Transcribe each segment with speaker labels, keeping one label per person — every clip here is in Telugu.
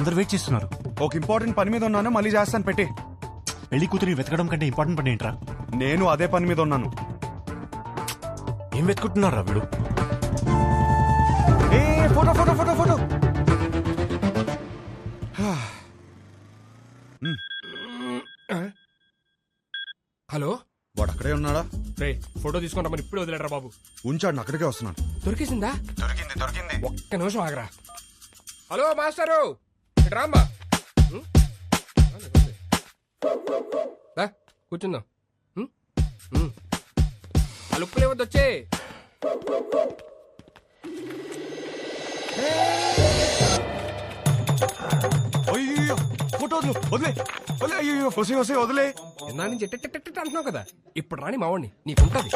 Speaker 1: అందరు వెయిట్ చేస్తున్నారు.
Speaker 2: ఒక ఇంపార్టెంట్ పని మీద ఉన్నాను మళ్ళీ చేస్తాను పెట్టి.
Speaker 1: పెళ్ళి కూతురి వెతకడం కంటే ఇంపార్టెంట్ పని ఏంట్రా?
Speaker 2: నేను అదే పని మీద ఉన్నాను.
Speaker 1: ఏం వెతుకుంటున్నారా వీడు?
Speaker 2: ఏ photo photo photo photo.
Speaker 3: Hello?
Speaker 2: వాడు అక్కడే ఉన్నాడా?
Speaker 3: రే ఫోటో తీసుకుంటా మరి ఇప్పుడే వదిలేడరా బాబు.
Speaker 2: ఉంచాడు అక్కడికే వస్తున్నాను.
Speaker 3: దొరికేసిందా?
Speaker 2: దొరికింది దొరికింది.
Speaker 3: ఒక్క నిమిషం ఆగరా. Hello master! రామ్మా కూర్చుందాం. ఆ లుక్కులు ఏవద్దు వచ్చే.
Speaker 2: అయ్యో ఫోటో వదిలే వదిలే వదిలే అయ్యో వసే వసే వదిలే.
Speaker 3: ఇందా నుంచి ఎట్ట ఎట్ట ఎట్ట అంటున్నావు కదా? ఇప్పుడు రాని మావాడిని నీకుంటది.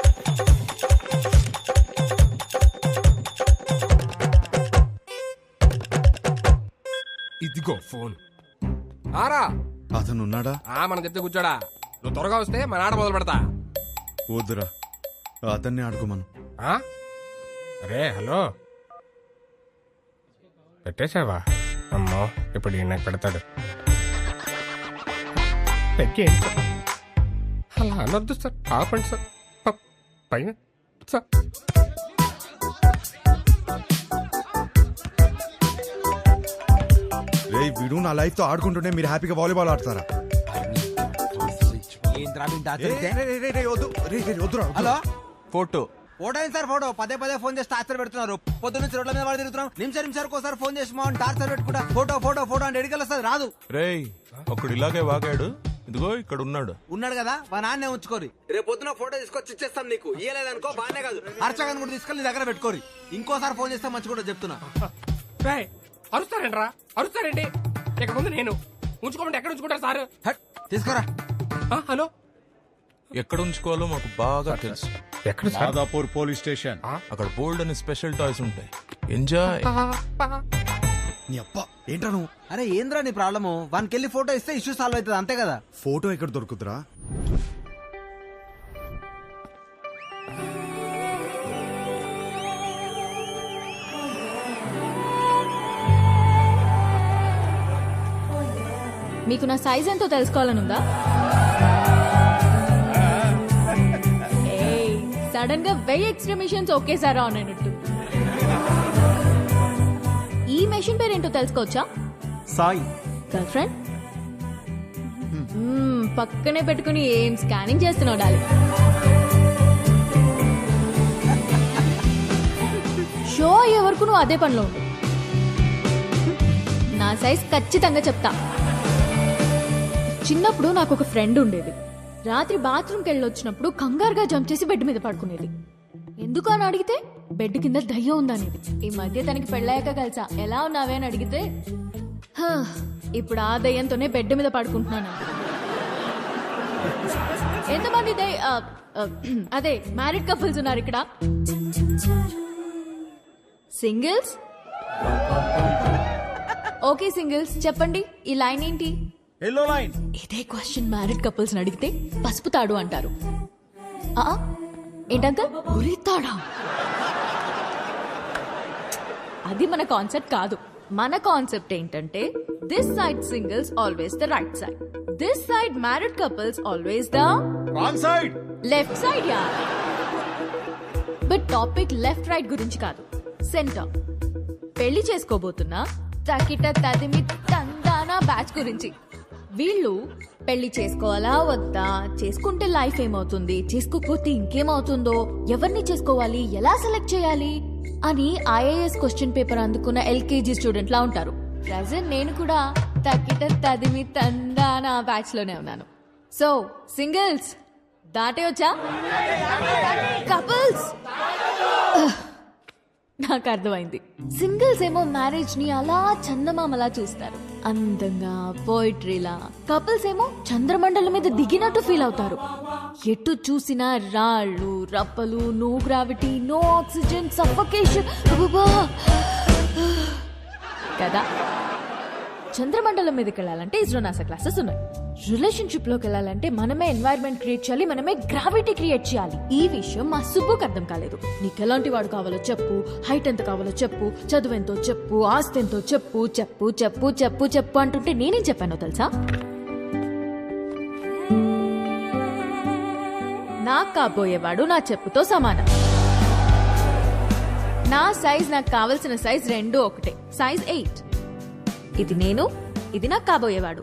Speaker 3: ఇదిగో ఫోన్. ఆరా.
Speaker 2: అతను ఉన్నాడా
Speaker 3: ఆ మనం చెప్తే కూర్చోడా. నువ్వు త్వరగా వస్తే మన ఆడ మొదలు పెడతా.
Speaker 2: వద్దురా. అతన్ని ఆడుకోమను.
Speaker 3: ఆ? అరే హలో. పెట్టేశావా? అమ్మో ఇప్పుడు ఈయన పెడతాడు. పెట్టేయండి సార్. అలా అనొద్దు సార్. ఆపండి సార్. ప- పైన. సార్.
Speaker 2: వీడు నా లైఫ్తో ఆడుకుంటుంటే మీరు హ్యాపీగా వాలీబాల్ ఆడతారా? రే, రే, రే, రే, రే, రే.
Speaker 4: Hello?
Speaker 1: Photo.
Speaker 4: Photo sir photo? పదే పదే ఫోన్ చేసి టార్చర్ పెడుతున్నారు. పొద్దు నుంచి రోడ్ల మీద పడి తిరుగుతున్నాం. నిమిషం నిమిషానికి ఒకసారి ఫోన్ చేసి మా టార్చర్ పెట్టుకుంటా. ఫోటో ఫోటో ఫోటో అంటే ఎడికెళ్ళి వస్తుంది రాదు.
Speaker 5: రేయ్ ఒకడు ఇలాగే వాగాడు. ఇదిగో ఇక్కడ ఉన్నాడు.
Speaker 4: ఉన్నాడు కదా? మా నాన్నే ఉంచుకోరి. రేపు పొద్దున ఫోటో తీసుకొచ్చి ఇచ్చేస్తాం నీకు. ఇయ్యలేదనుకో బాగానే కాదు. అర్చకన్ కూడా తీసుకెళ్ళి నీ దగ్గర పెట్టుకోరి. ఇంకోసారి ఫోన్ చేస్తే మంచి కూడా చెప్తున్నా.
Speaker 3: రేయ్, అరుస్తారంట్రా? అరుస్తారండి ఇక ముందు నేను ఉంచుకోమంటే ఎక్కడ ఉంచుకుంటారు సార్?
Speaker 4: హట్, తీసుకోరా.
Speaker 3: ఆ, హలో.
Speaker 5: ఎక్కడ ఉంచుకోవాలో మాకు బాగా తెలుసు.
Speaker 3: ఎక్కడ సార్?
Speaker 6: Madhapur police station.
Speaker 5: అక్కడ బోల్డ్ అని స్పెషల్ టాయ్స్ ఉంటాయి. ఎంజాయ్.
Speaker 2: నీ అప్ప ఏంట్రా నువ్వు?
Speaker 4: అరే ఏంద్రా నీ ప్రాబ్లము? వానికి వెళ్ళి ఫోటో ఇస్తే ఇష్యూ సాల్వ్ అవుతుంది అంతే కదా?
Speaker 2: ఫోటో ఎక్కడ దొరుకుతురా
Speaker 7: మీకు నా సైజ్ ఎంతో తెలుసుకోవాలనుందా? సడన్గా వెయ్యి ఎక్స్ట్రా మిషన్స్ ఒకేసారి ఆన్ అయినట్టు. ఈ మెషిన్ పేరేంటో తెలుసుకోవచ్చా?
Speaker 1: సాయి.
Speaker 7: గర్ల్ ఫ్రెండ్ పక్కనే పెట్టుకుని ఏం స్కానింగ్ చేస్తున్నావు డాలి? షో అయ్యే వరకు నువ్వు అదే పనిలో ఉండు. నా సైజ్ ఖచ్చితంగా చెప్తా. చిన్నప్పుడు నాకు ఒక ఫ్రెండ్ ఉండేది. రాత్రి బాత్రూమ్కి వెళ్ళి వచ్చినప్పుడు కంగారుగా జంప్ చేసి బెడ్ మీద పడుకునేది. ఎందుకు అని అడిగితే బెడ్ కింద దయ్యం ఉందనేది. ఈ మధ్య తనకి పెళ్ళాక కలిసా. ఎలా ఉన్నావే అని అడిగితే ఇప్పుడు ఆ దయ్యంతోనే బెడ్ మీద పడుకుంటున్నాను. ఎంతమంది దయ్ అదే మ్యారీడ్ కపుల్స్ ఉన్నారు ఇక్కడ. సింగిల్స్? Okay singles. చెప్పండి ఈ లైన్ ఏంటి?
Speaker 6: ఎల్లో లైన్
Speaker 7: ఇదే క్వశ్చన్ మ్యారీడ్ కపుల్స్ అడిగితే పసుపు తాడు అంటారు. ఆ, ఏంటంకల్ ఉరి తాడా? అది మన కాన్సెప్ట్ కాదు. మన కాన్సెప్ట్ ఏంటంటే this side singles always the right side this side married couples always the
Speaker 6: wrong side
Speaker 7: left side yeah but topic left right గురించి కాదు. సెంటర్ పెళ్ళి చేసుకోబోతున్నా తకిట తదిమి తందానా బ్యాచ్ గురించి. వీళ్ళు పెళ్ళి చేసుకోవాలా వద్దా? చేసుకుంటే లైఫ్ ఏమవుతుంది? చేసుకోకపోతే ఇంకేమవుతుందో? ఎవరిని చేసుకోవాలి? ఎలా సెలెక్ట్ చేయాలి? అని ఐఏఎస్ క్వశ్చన్ పేపర్ అందుకున్న ఎల్కేజీ స్టూడెంట్ లా ఉంటారు. ప్రజెంట్ నేను కూడా తకిట తదిమి తందానా బ్యాచ్లోనే ఉన్నాను. సో సింగిల్స్ దాటే వచ్చా కపుల్స్! నాకు అర్థమైంది. సింగిల్స్ ఏమో మ్యారేజ్ని అలా చందమామలా చూస్తారు. అందంగా పోయిట్రీలా కపుల్స్ ఏమో చంద్రమండలం మీద దిగినట్టు ఫీల్ అవుతారు. ఎటు చూసినా రాళ్ళు రప్పలు no gravity no oxygen suffocation కదా? చంద్రమండలం మీదకి వెళ్ళాలంటే ఇస్రో నాసా క్లాసెస్ ఉన్నాయి. రిలేషన్షిప్లోకి వెళ్ళాలంటే మనమే ఎన్వైర్న్మెంట్ క్రియేట్ చేయాలి మనమే గ్రావిటీ క్రియేట్ చేయాలి. ఈ విషయం మా సుబ్బుకి అర్థం కాలేదు. నీకు ఎలాంటి వాడు కావాలో చెప్పు హైట్ ఎంత కావాలో చెప్పు చదువు ఎంతో చెప్పు ఆస్తి ఎంతో చెప్పు చెప్పు చెప్పు చెప్పు చెప్పు అంటుంటే నేనేం చెప్పానో తెలుసా? నాకు కాబోయేవాడు నా చెప్పుతో సమానం. నా సైజ్ నాకు కావలసిన సైజ్ రెండు ఒకటే. సైజ్ ఎయిట్ ఇది నేను ఇది నాకు కాబోయేవాడు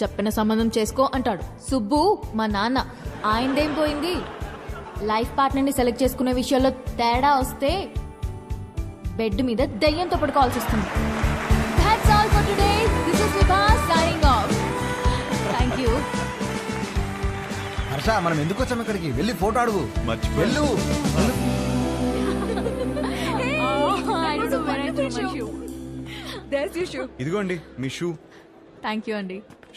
Speaker 7: చెప్పిన సంబంధం చేసుకో అంటాడు సుబ్బు మా నాన్న ఆయనదేం పోయింది లైఫ్ పార్ట్నర్ని సెలెక్ట్ చేసుకునే విషయాల్లో తేడా వస్తే బెడ్ మీద దయ్యంతో పడుకోవాల్సి వస్తుంది That's all for today. This is Vibha signing off. Thank you.
Speaker 4: Harsha మనం ఎందుకు వచ్చాం ఇక్కడికి వెళ్ళి ఫోటో అడుగు. వెళ్ళు
Speaker 7: Oh, I don't know where I threw my shoe. There's your shoe.
Speaker 6: ఇదిగోండి మీ shoe
Speaker 7: Thank you, Andy.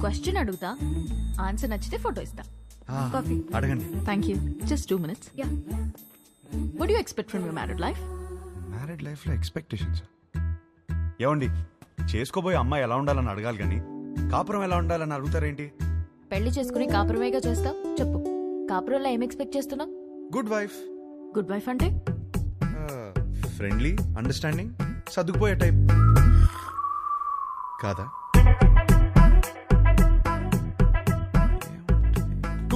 Speaker 7: Question అడుగుతా. ఆన్సర్ నచ్చితే ఫోటో ఇస్తా. కాఫీ
Speaker 6: అడగండి.
Speaker 7: Thank you just two minutes yeah would you expect from your married life
Speaker 6: married లైఫ్లో ఎక్స్పెక్టేషన్స్ ఏమండి చేసుకోబోయే అమ్మాయి ఎలా ఉండాలని అడగాలి కానీ కాపురం ఎలా ఉండాలని అడుగుతారేంటి?
Speaker 7: పెళ్ళి చేసుకుని కాపురమేగా చేస్తావు చెప్పు. కాపురంలో ఏం ఎక్స్పెక్ట్ చేస్తున్నావు?
Speaker 6: గుడ్ వైఫ్
Speaker 7: గుడ్ వైఫ్ అంటే?
Speaker 6: ఫ్రెండ్లీ అండర్స్టాండింగ్ సర్దుకుపోయే టైప్ కాదా?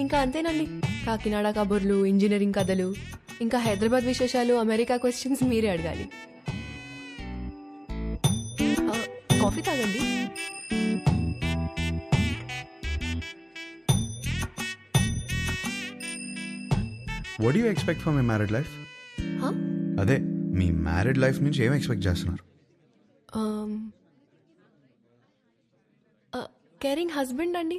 Speaker 8: ఇంకా అంతేనండి. కాకినాడ కబుర్లు ఇంజనీరింగ్ కథలు ఇంకా హైదరాబాద్ విశేషాలు అమెరికా క్వశ్చన్స్ మీరే అడగాలి. కాఫీ తాగండి.
Speaker 6: What you expect for my married life? అదే మీ మ్యారీడ్ లైఫ్ నుంచి ఏం ఎక్స్పెక్ట్ చేస్తున్నారు?
Speaker 8: కేరింగ్ హస్బెండ్ అండి.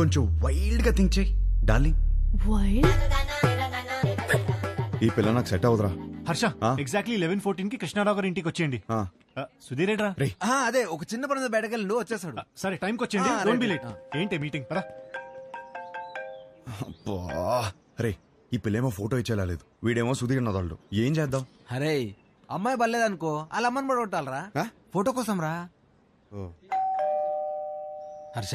Speaker 6: కొంచెం వైల్డ్గా థింక్ చేయి డార్లింగ్.
Speaker 7: వైల్డ్
Speaker 6: ఈ పిల్ల నాకు సెట్ అవుదరా
Speaker 1: హర్ష? ఎగ్జాక్ట్లీ లెవెన్ ఫోర్టీన్కి కృష్ణారావు గారి ఇంటికి వచ్చేయండి. సుధీర్.
Speaker 4: ఆ, అదే ఒక చిన్న పని మీద బయటకెళ్ళి వచ్చేసాడు.
Speaker 1: సరే టైంకి వచ్చేయండి. డోంట్ బి లేట్ ఏంటి మీటింగ్ పదా.
Speaker 6: అబ్బా. రే ఈ పిల్లేమో ఫోటో ఇచ్చేలాలేదు వీడేమో సుధీర్ నదాళ్ళు ఏం చేద్దాం?
Speaker 4: అరే అమ్మాయి బలేదనుకో వాళ్ళ అమ్మని కూడా కొట్టాలరా.
Speaker 6: ఆ?
Speaker 4: ఫోటో కోసం రా
Speaker 6: ఓ.
Speaker 4: హర్ష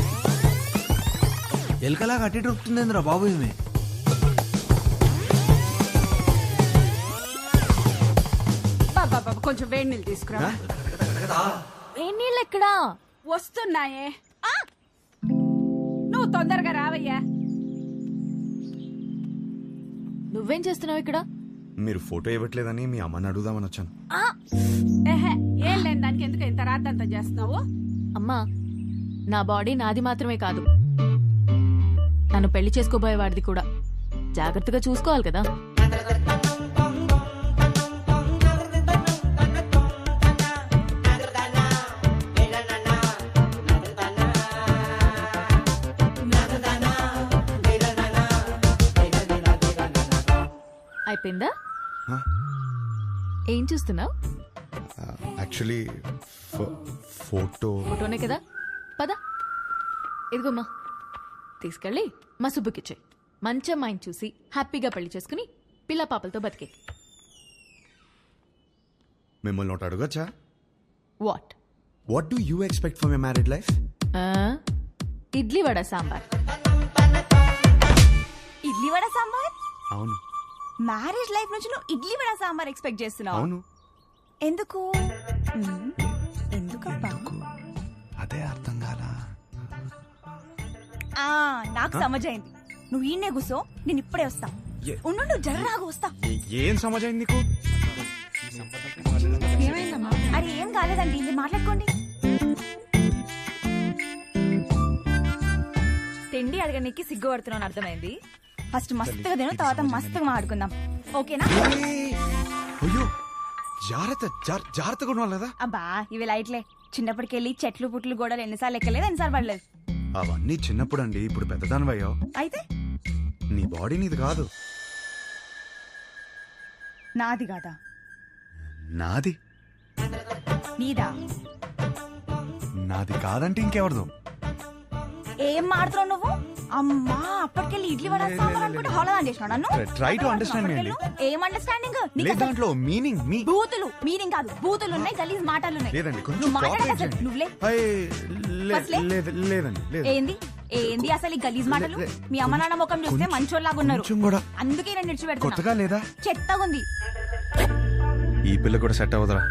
Speaker 4: ఎలకలా కట్టి దొరుకుతుందేంద్రా బాబు
Speaker 9: బాబా కొంచెం వేడి నీళ్ళు తీసుకురా.
Speaker 7: వేణీళ్ళు ఎక్కడా?
Speaker 9: వస్తున్నాయే. ఆ! నువ్వు తొందరగా రావయ్యా.
Speaker 7: నువ్వేం చేస్తున్నావు ఇక్కడ?
Speaker 6: మీరు ఫోటో ఇవ్వట్లేదని మీ అమ్మని అడుగుదామని వచ్చాను.
Speaker 7: ఆ!
Speaker 9: ఏహే ఏం లేని దానికి ఎందుకు ఇంత రాద్దంతా చేస్తున్నావు?
Speaker 7: అమ్మా నా బాడీ నాది మాత్రమే కాదు. నన్ను పెళ్ళి చేసుకోబోయేవాడిది కూడా. జాగ్రత్తగా చూసుకోవాలి కదా. అయిపోయిందా? ఏం చూస్తున్నావు?
Speaker 6: Actually photo.
Speaker 7: ఫోటోనే కదా. పద. ఇదిగోమ్మా తీసుకెళ్ళి. మా సుబ్బుకిచ్చే మంచి అమ్మాయిని చూసి హ్యాపీగా పెళ్ళి చేసుకుని పిల్ల పాపలతో బతికే.
Speaker 6: మిమ్మల్ని ఒకటి అడగచ్చా?
Speaker 7: What
Speaker 6: what do you expect for my married life
Speaker 7: idli vada sambar.
Speaker 10: Idli vada sambar?
Speaker 6: అవును.
Speaker 10: మ్యారేజ్ లైఫ్ నుంచి నువ్వు ఇడ్లీ వడ సాంబార్ ఎక్స్పెక్ట్ చేస్తున్నావు.
Speaker 6: అవును.
Speaker 10: ఎందుకు. ఎందుకబ్బా? ఆ, నాకు సమజైంది. నువ్వు ఈయనే కూసో నేను ఇప్పుడే వస్తా.
Speaker 6: ఏ-
Speaker 10: ఉండు జర్రాగా వస్తా.
Speaker 6: ఏ- ఏం సమాజం నీకు?
Speaker 10: అరే ఏం కాలేదండి మీరు మాట్లాడుకోండి. తిండి అడగడానికి సిగ్గు పడుతున్నాను అర్థమైంది. ఫస్ట్ మస్తుగా తిను తర్వాత మస్తుగా మాట్లాడుకుందాం. ఓకేనా?
Speaker 6: ఏయ్! అయ్యో! జాగ్రత్త జార్- జాగ్రత్తగా ఉండాలి కదా?
Speaker 10: అబ్బా ఇవి లైట్లే. చిన్నప్పటికెళ్ళి చెట్లు పుట్లు గోడలు ఎన్నిసార్లు ఎక్కలేదు ఎన్నిసార్లు పడలేదు.
Speaker 6: అవన్నీ చిన్నప్పుడు అండి ఇప్పుడు పెద్దదానివయ్యావు.
Speaker 10: అయితే?
Speaker 6: నీ బాడీ నీది కాదు.
Speaker 10: నాది కాదా?
Speaker 6: నాది?
Speaker 10: నీదా?
Speaker 2: నాది కాదంటే ఇంకెవరిదో?
Speaker 10: ఏం మాడుతున్నావు నువ్వు? అమ్మా అప్పటికెళ్ళి ఇడ్లీ వడ సాంబార్ అనుకుంటే హోలదాన్ చేసినావు నన్ను?
Speaker 6: Try to understand me అండి.
Speaker 10: అప్పటికెళ్ళు ఏం అండర్స్టాండింగ్
Speaker 6: లేదు దాంట్లో మీనింగ్ మీ
Speaker 10: బూతులు మీనింగ్ కాదు. బూతులు ఉన్నాయి గలీజ్ మాటలు ఉన్నాయి.
Speaker 6: లేదండి కొంచెం చేయండి.
Speaker 10: నువ్వులే?
Speaker 6: లేదు లేదండి లేదు
Speaker 10: ఏంది? ఏంది అసలు ఈ గలీజ్ మాటలు? మీ అమ్మ నాన్న ముఖం చూస్తే మంచోళ్ళలాగా ఉన్నారు అందుకే నేను నిడిచిపెడుతున్నా.
Speaker 6: కొత్తగా లేదా?
Speaker 10: చెత్తగా ఉంది
Speaker 6: ఈ పిల్ల కూడా సెట్ అవ్వదురా.